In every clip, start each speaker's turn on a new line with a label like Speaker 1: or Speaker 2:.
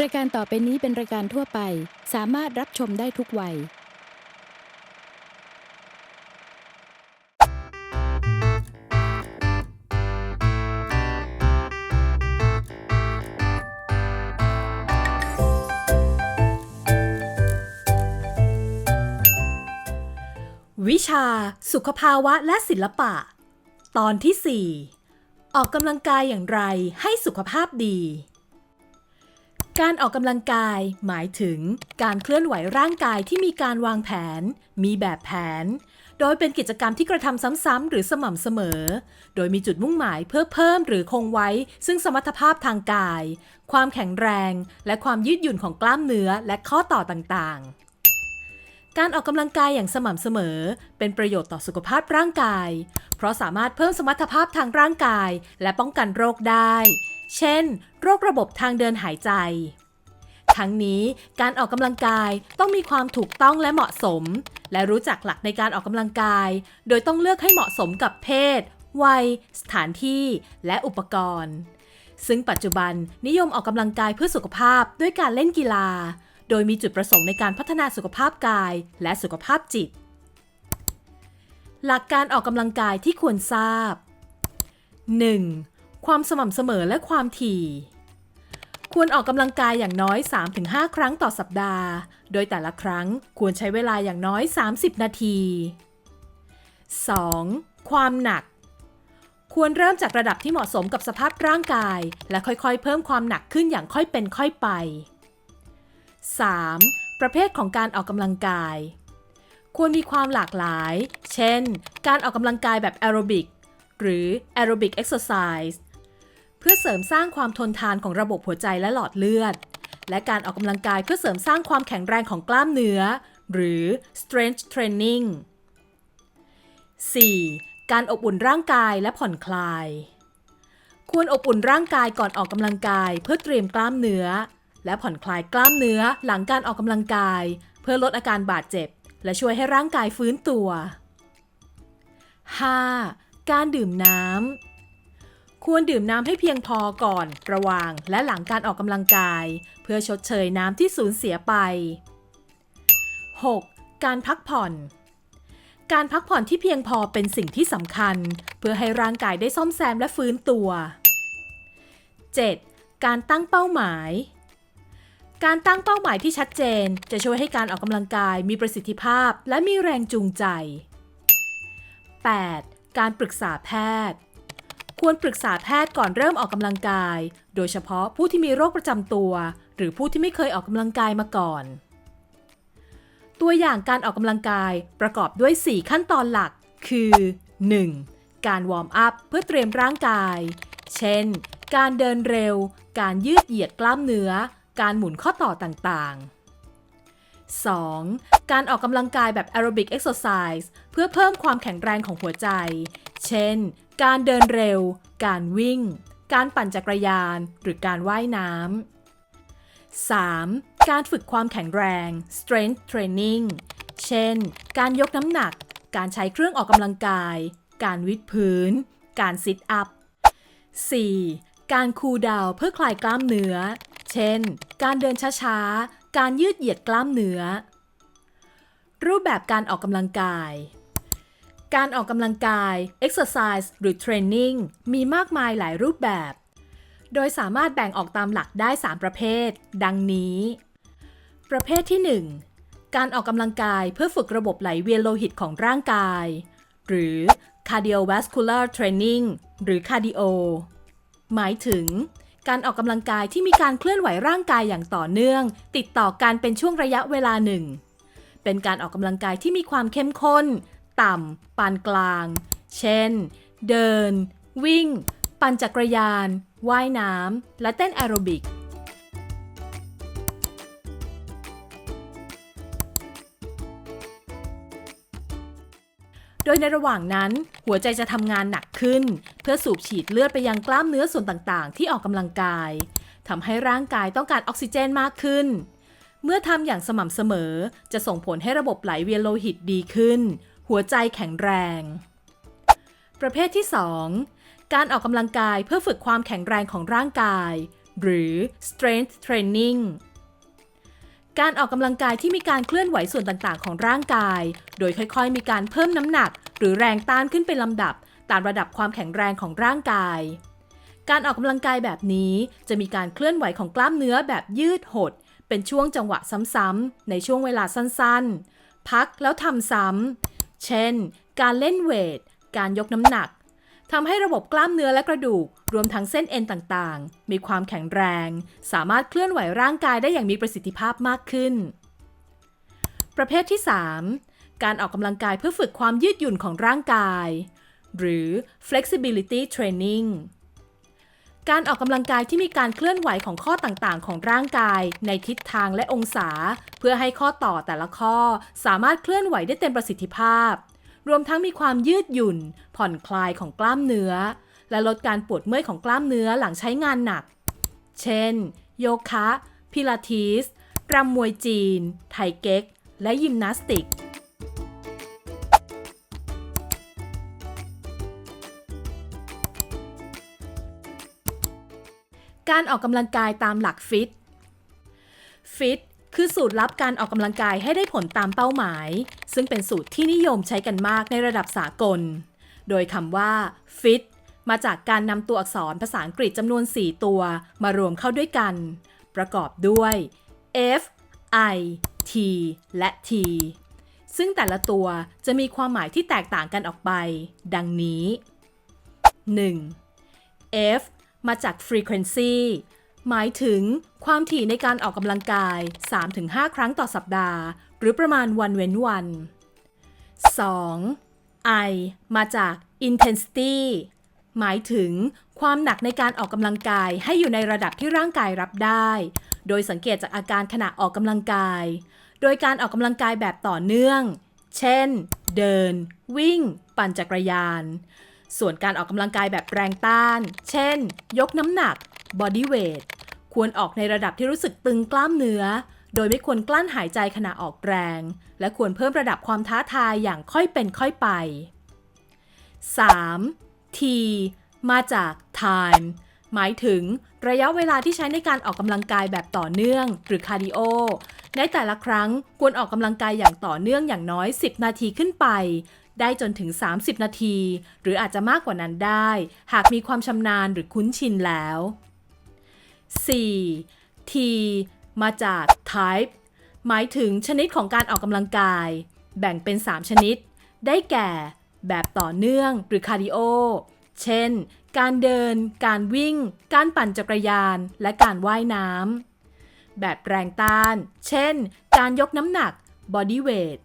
Speaker 1: รายการต่อไปนี้เป็นรายการทั่วไป สามารถรับชมได้ทุกวัย
Speaker 2: วิชา สุขภาวะและศิลปะ ตอนที่ 4 ออกกำลังกายอย่างไรให้สุขภาพดี การออกกำลังกายหมายถึงการเคลื่อนไหวร่างกายที่มีการวางแผน มีแบบแผน โดยเป็นกิจกรรมที่กระทำซ้ำๆหรือสม่ำเสมอ โดยมีจุดมุ่งหมายเพื่อเพิ่มหรือคงไว้ ซึ่งสมรรถภาพทางกาย ความแข็งแรง และความยืดหยุ่นของกล้ามเนื้อและข้อต่อต่างๆการออกกำลังกายอย่างสม่ำเสมอ เป็นประโยชน์ต่อสุขภาพร่างกาย เพราะสามารถเพิ่มสมรรถภาพทางร่างกาย และป้องกันโรคได้ เช่น โรคระบบทางเดินหายใจ ทั้งนี้การออกกำลังกายต้องมีความถูกต้องและเหมาะสม และรู้จักหลักในการออกกำลังกาย โดยต้องเลือกให้เหมาะสมกับเพศ วัย สถานที่และอุปกรณ์ ซึ่งปัจจุบันนิยมออกกำลังกายเพื่อสุขภาพด้วยการเล่นกีฬา โดยมีจุดประสงค์ในการพัฒนาสุขภาพกายและสุขภาพจิต หลักการออกกำลังกายที่ควรทราบ 1. ความสม่ำเสมอและความถี่ ควรออกกำลังกายอย่างน้อย 3-5 ครั้งต่อสัปดาห์ โดยแต่ละครั้งควรใช้เวลาอย่างน้อย 30 นาที 2. ความหนัก ควรเริ่มจากระดับที่เหมาะสมกับสภาพร่างกาย และค่อยๆ เพิ่มความหนักขึ้นอย่างค่อยเป็นค่อยไป 3. ประเภทของการออกกำลังกาย ควรมีความหลากหลาย เช่น การออกกำลังกายแบบแอโรบิก หรือ Aerobic Exercise เพื่อเสริมสร้างความทนทานของระบบหัวใจและหลอดเลือด และการออกกำลังกายเพื่อเสริมสร้างความแข็งแรงของกล้ามเนื้อ หรือ strength training 4. การอบอุ่นร่างกายและผ่อนคลาย ควรอบอุ่นร่างกายก่อนออกกำลังกาย เพื่อเตรียมกล้ามเนื้อ และผ่อนคลายกล้ามเนื้อหลังการออกกำลังกาย เพื่อลดอาการบาดเจ็บ และช่วยให้ร่างกายฟื้นตัว 5. การดื่มน้ำ ควรดื่มน้ำให้เพียงพอก่อน ระหว่าง และหลังการออกกำลังกาย เพื่อชดเชยน้ำที่สูญเสียไป 6. การพักผ่อน การพักผ่อนที่เพียงพอเป็นสิ่งที่สำคัญ เพื่อให้ร่างกายได้ซ่อมแซมและฟื้นตัว 7. การตั้งเป้าหมาย การตั้งเป้าหมายที่ชัดเจน จะช่วยให้การออกกำลังกายมีประสิทธิภาพและมีแรงจูงใจ 8. การปรึกษาแพทย์ ควรปรึกษาแพทย์ก่อนเริ่มออกกำลังกาย โดยเฉพาะผู้ที่มีโรคประจำตัว หรือผู้ที่ไม่เคยออกกำลังกายมาก่อน ตัวอย่างการออกกำลังกายประกอบด้วย 4 ขั้นตอนหลัก คือ 1. การวอร์มอัพเพื่อเตรียมร่างกาย เช่น การเดินเร็ว การยืดเหยียดกล้ามเนื้อ การหมุนข้อต่อต่างๆ 2. การออกกำลังกายแบบ aerobic exercise เพื่อเพิ่มความแข็งแรงของหัวใจ เช่น การเดินเร็ว การวิ่ง การปั่นจักรยาน หรือการว่ายน้ำ 3. การฝึกความแข็งแรง strength training เช่น การยกน้ำหนัก การใช้เครื่องออกกำลังกาย การวิดพื้น การซิทอัพ 4. การคูลดาวเพื่อคลายกล้ามเนื้อ เช่น การเดินช้าๆ การยืดเหยียดกล้ามเนื้อ รูปแบบการออกกำลังกาย การออกกำลังกาย exercise หรือ training มีมากมายหลายรูปแบบ โดยสามารถแบ่งออกตามหลักได้ 3 ประเภท ดังนี้ ประเภทที่ 1 การออกกำลังกายเพื่อฝึกระบบไหลเวียนโลหิตของร่างกาย หรือ cardiovascular training หรือ cardio หมายถึง การออกกำลังกายที่มีการเคลื่อนไหวร่างกายอย่างต่อเนื่อง ติดต่อกันเป็นช่วงระยะเวลาหนึ่งเป็นการออกกำลังกายที่มีความเข้มข้น ต่ำ ปานกลาง เช่น เดิน วิ่ง ปั่นจักรยาน ว่ายน้ำ และเต้นแอโรบิก โดยในระหว่างนั้นหัวใจจะทำงานหนักขึ้น เพื่อสูบฉีดเลือดไปยังกล้ามเนื้อส่วนต่างๆ ที่ออกกำลังกายทำให้ร่างกายต้องการออกซิเจนมากขึ้นเมื่อทำอย่างสม่ำเสมอ จะส่งผลให้ระบบไหลเวียนโลหิตดีขึ้น หัวใจแข็งแรง ประเภทที่ 2 การออกกำลังกายเพื่อฝึกความแข็งแรงของร่างกาย หรือ strength training การออกกำลังกายที่มีการเคลื่อนไหวส่วนต่างๆ ของร่างกาย โดยค่อยๆ มีการเพิ่มน้ำหนัก หรือแรงต้านขึ้นเป็นลำดับ ตามระดับความแข็งแรงของร่างกาย การออกกำลังกายแบบนี้จะมีการเคลื่อนไหวของกล้ามเนื้อแบบยืดหด เป็นช่วงจังหวะซ้ำๆในช่วงเวลาสั้นๆ พักแล้วทำซ้ำ เช่น การเล่นเวท การยกน้ำหนักทำให้ระบบกล้ามเนื้อและกระดูก รวมทั้งเส้นเอ็นต่างๆ มีความแข็งแรง สามารถเคลื่อนไหวร่างกายได้อย่างมีประสิทธิภาพมากขึ้น ประเภทที่ 3 การออกกำลังกายเพื่อฝึกความยืดหยุ่นของร่างกาย หรือ flexibility training การออกกำลังกายที่มีการเคลื่อนไหวของข้อต่างๆ ของร่างกาย ในทิศทางและองศา เพื่อให้ข้อต่อแต่ละข้อสามารถเคลื่อนไหวได้เต็มประสิทธิภาพ รวมทั้งมีความยืดหยุ่น ผ่อนคลายของกล้ามเนื้อ และลดการปวดเมื่อยของกล้ามเนื้อหลังใช้งานหนัก เช่น โยคะ พิลาทิสรำมวยจีน ไทเก๊ก และยิมนาสติก การออกกำลังกายตามหลักฟิต ฟิตคือสูตรลับการออกกำลังกายให้ได้ผลตามเป้าหมาย ซึ่งเป็นสูตรที่นิยมใช้กันมากในระดับสากล โดยคำว่า fit มาจากการนำตัวอักษรภาษาอังกฤษจำนวน 4 ตัวมารวมเข้าด้วยกัน ประกอบด้วย F I T และ T ซึ่งแต่ละตัวจะมีความหมายที่แตกต่างกันออกไป ดังนี้ 1. F มาจาก frequency หมายถึงความถี่ในการออกกำลังกาย 3-5 ครั้งต่อสัปดาห์ หรือประมาณวันเว้นวัน 2. I มาจาก intensity หมายถึงความหนักในการออกกำลังกายให้อยู่ในระดับที่ร่างกายรับได้ โดยสังเกตจากอาการขณะออกกำลังกาย โดยการออกกำลังกายแบบต่อเนื่อง เช่น เดิน วิ่ง ปั่นจักรยาน ส่วนการออกกำลังกายแบบแรงต้าน เช่น ยกน้ำหนัก body weight ควรออกในระดับที่รู้สึกตึงกล้ามเนื้อ โดยไม่ควรกลั้นหายใจขณะออกแรง และควรเพิ่มระดับความท้าทายอย่างค่อยเป็นค่อยไป 3. T มาจาก time หมายถึงระยะเวลาที่ใช้ในการออกกำลังกายแบบต่อเนื่อง หรือคาร์ดิโอ ในแต่ละครั้งควรออกกำลังกายอย่างต่อเนื่องอย่างน้อย 10 นาทีขึ้นไป ได้จนถึง 30 นาที หรืออาจจะมากกว่านั้นได้ หากมีความชำนาญหรือคุ้นชินแล้ว 4. T มาจาก type หมายถึงชนิดของการออกกำลังกาย แบ่งเป็น 3 ชนิด ได้แก่ แบบต่อเนื่องหรือคาร์ดิโอ เช่น การเดิน การวิ่ง การปั่นจักรยาน และการว่ายน้ำ แบบแรงต้าน เช่น การยกน้ำหนัก body weight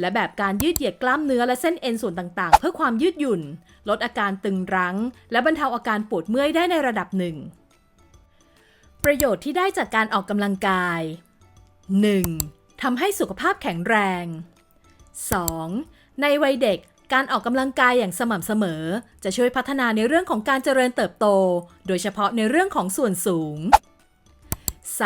Speaker 2: และแบบการยืดเหยียดกล้ามเนื้อและเส้นเอ็นส่วนต่างๆ เพื่อความยืดหยุ่น ลดอาการตึงรั้ง และบรรเทาอาการปวดเมื่อยได้ในระดับหนึ่ง ประโยชน์ที่ได้จากการออกกำลังกาย 1. ทำให้สุขภาพแข็งแรง 2. ในวัยเด็กการออกกำลังกายอย่างสม่ำเสมอ จะช่วยพัฒนาในเรื่องของการเจริญเติบโต โดยเฉพาะในเรื่องของส่วนสูง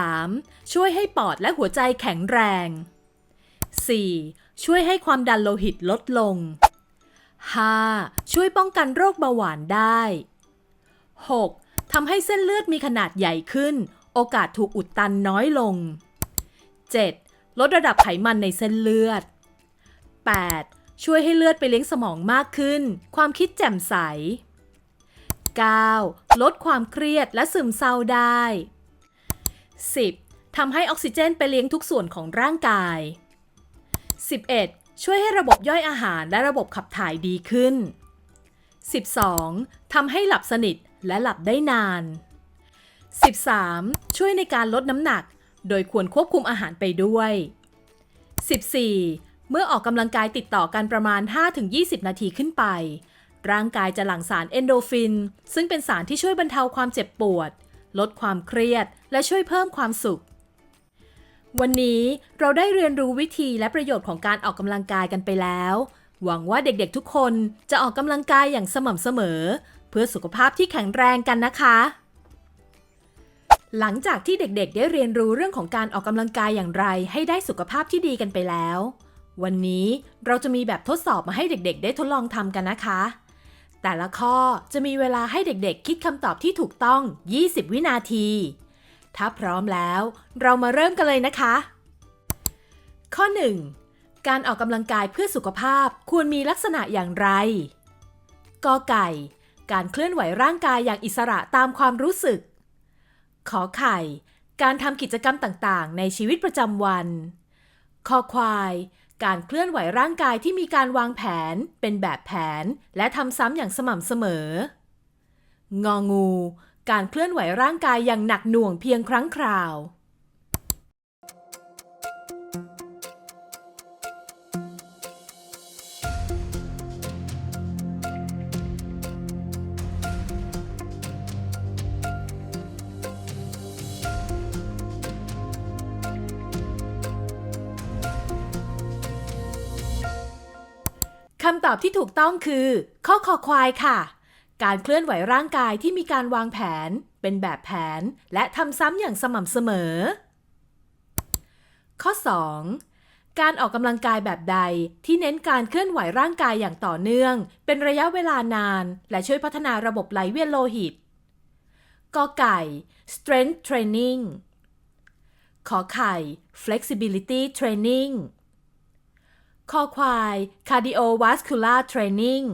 Speaker 2: 3. ช่วยให้ปอดและหัวใจแข็งแรง 4. ช่วยให้ความดันโลหิตลดลง 5. ช่วยป้องกันโรคเบาหวานได้ 6. ทำให้เส้นเลือดมีขนาดใหญ่ขึ้น โอกาสถูกอุดตันน้อยลง 7. ลดระดับไขมันในเส้นเลือด 8. ช่วยให้เลือดไปเลี้ยงสมองมากขึ้น ความคิดแจ่มใส 9. ลดความเครียดและซึมเศร้าได้ 10. ทำให้ออกซิเจนไปเลี้ยงทุกส่วนของร่างกาย 11. ช่วยให้ระบบย่อยอาหารและระบบขับถ่ายดีขึ้น 12. ทำให้หลับสนิทและหลับได้นาน 13. ช่วยในการลดน้ำหนัก โดยควรควบคุมอาหารไปด้วย 14. เมื่อออกกำลังกายติดต่อกันประมาณ 5-20 นาทีขึ้นไป ร่างกายจะหลั่งสารเอนโดฟิน ซึ่งเป็นสารที่ช่วยบรรเทาความเจ็บปวด ลดความเครียด และช่วยเพิ่มความสุข วันนี้เราได้เรียนรู้วิธีและประโยชน์ของการออกกำลังกายกันไปแล้ว หวังว่าเด็กๆทุกคนจะออกกำลังกายอย่างสม่ำเสมอ เพื่อสุขภาพที่แข็งแรงกันนะคะ หลังจากที่เด็กๆ ได้เรียนรู้เรื่องของการออกกำลังกายอย่างไร ให้ได้สุขภาพที่ดีกันไปแล้ว วันนี้เราจะมีแบบทดสอบมาให้เด็กๆ ได้ทดลองทำกันนะคะ แต่ละข้อจะมีเวลาให้เด็กๆ คิดคำตอบที่ถูกต้อง 20 วินาที ถ้าพร้อมแล้ว เรามาเริ่มกันเลยนะคะ ข้อ 1. การออกกำลังกายเพื่อสุขภาพควรมีลักษณะอย่างไร กอไก่ การเคลื่อนไหวร่างกายอย่างอิสระตามความรู้สึก ขอไข่ การทำกิจกรรมต่างๆ ในชีวิตประจำวัน คอควาย การเคลื่อนไหวร่างกายที่มีการวางแผน เป็นแบบแผน และทำซ้ำอย่างสม่ำเสมอ งองู การเคลื่อนไหวร่างกายอย่างหนักหน่วงเพียงครั้งคราว คำตอบที่ถูกต้องคือ ข้อคอควายค่ะ การเคลื่อนไหวร่างกายที่มีการวางแผน เป็นแบบแผน และทำซ้ำอย่างสม่ำเสมอ ข้อ 2. การออกกำลังกายแบบใดที่เน้นการเคลื่อนไหวร่างกายอย่างต่อเนื่อง เป็นระยะเวลานาน และช่วยพัฒนาระบบไหลเวียนโลหิตกอไก่ strength training ขอไข่ flexibility training คอควาย cardiovascular training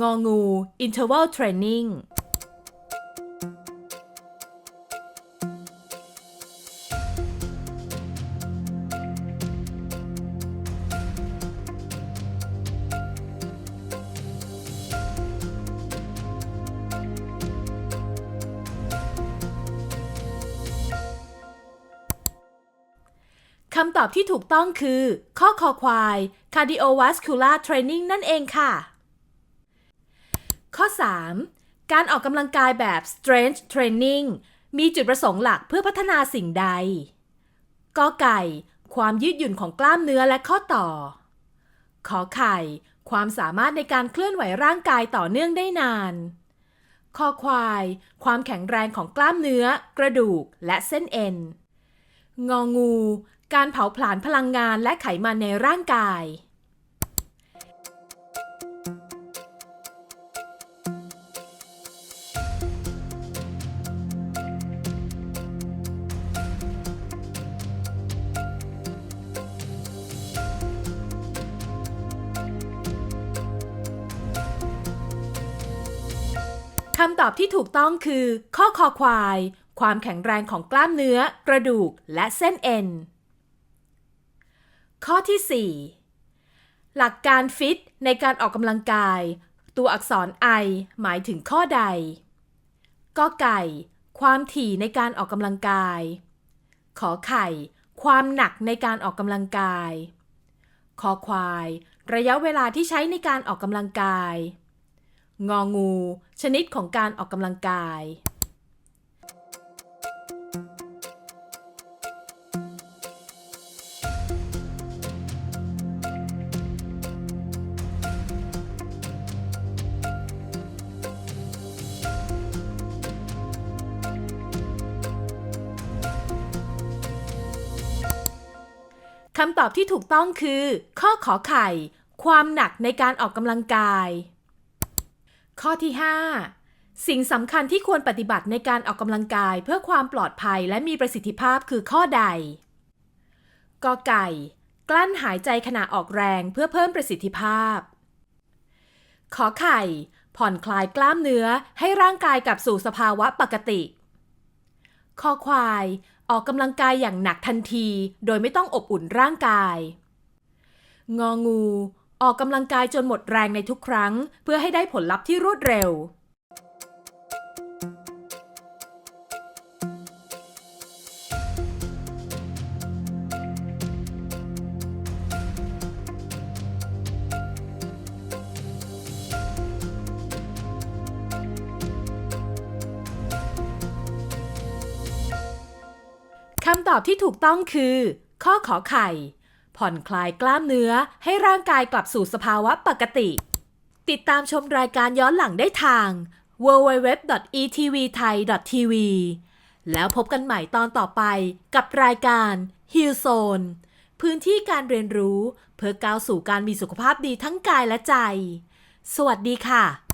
Speaker 2: งองู interval training คำตอบที่ถูกต้องคือ ข้อคอควาย cardiovascular training นั่นเองค่ะ ข้อ 3. การออกกำลังกายแบบ strength training มีจุดประสงค์หลักเพื่อพัฒนาสิ่งใดกอไก่ ความยืดหยุ่นของกล้ามเนื้อและข้อต่อ ขอไข่ ความสามารถในการเคลื่อนไหวร่างกายต่อเนื่องได้นานคอควาย ความแข็งแรงของกล้ามเนื้อ กระดูก และเส้นเอ็น งองู การเผาผลาญพลังงานและไขมันในร่างกาย คำตอบที่ถูกต้องคือ ข้อคอควาย ความแข็งแรงของกล้ามเนื้อ กระดูก และเส้นเอ็น ข้อที่ 4 หลักการฟิตในการออกกำลังกาย ตัวอักษร I หมายถึงข้อใดกอไก่ ความถี่ในการออกกำลังกาย ขอไข่ ความหนักในการออกกำลังกาย คอควาย ระยะเวลาที่ใช้ในการออกกำลังกาย งองู ชนิดของการออกกำลังกาย คำตอบที่ถูกต้องคือ ข้อขอไข่ ความหนักในการออกกำลังกาย ข้อที่ 5 สิ่งสำคัญที่ควรปฏิบัติในการออกกำลังกายเพื่อความปลอดภัยและมีประสิทธิภาพคือข้อใดกอไก่ กลั้นหายใจขณะออกแรงเพื่อเพิ่มประสิทธิภาพ ขอไข่ ผ่อนคลายกล้ามเนื้อให้ร่างกายกลับสู่สภาวะปกติคอควาย ออกกำลังกายอย่างหนักทันที โดยไม่ต้องอบอุ่นร่างกาย งองู ออกกำลังกายจนหมดแรงในทุกครั้ง เพื่อให้ได้ผลลัพธ์ที่รวดเร็ว คำตอบที่ถูกต้องคือ ข้อขอไข่ ผ่อนคลายกล้ามเนื้อให้ร่างกายกลับสู่สภาวะปกติ ติดตามชมรายการย้อนหลังได้ทาง www.etvthai.tv แล้วพบกันใหม่ตอนต่อไปกับรายการ Heal Zone พื้นที่การเรียนรู้เพื่อก้าวสู่การมีสุขภาพดีทั้งกายและใจ สวัสดีค่ะ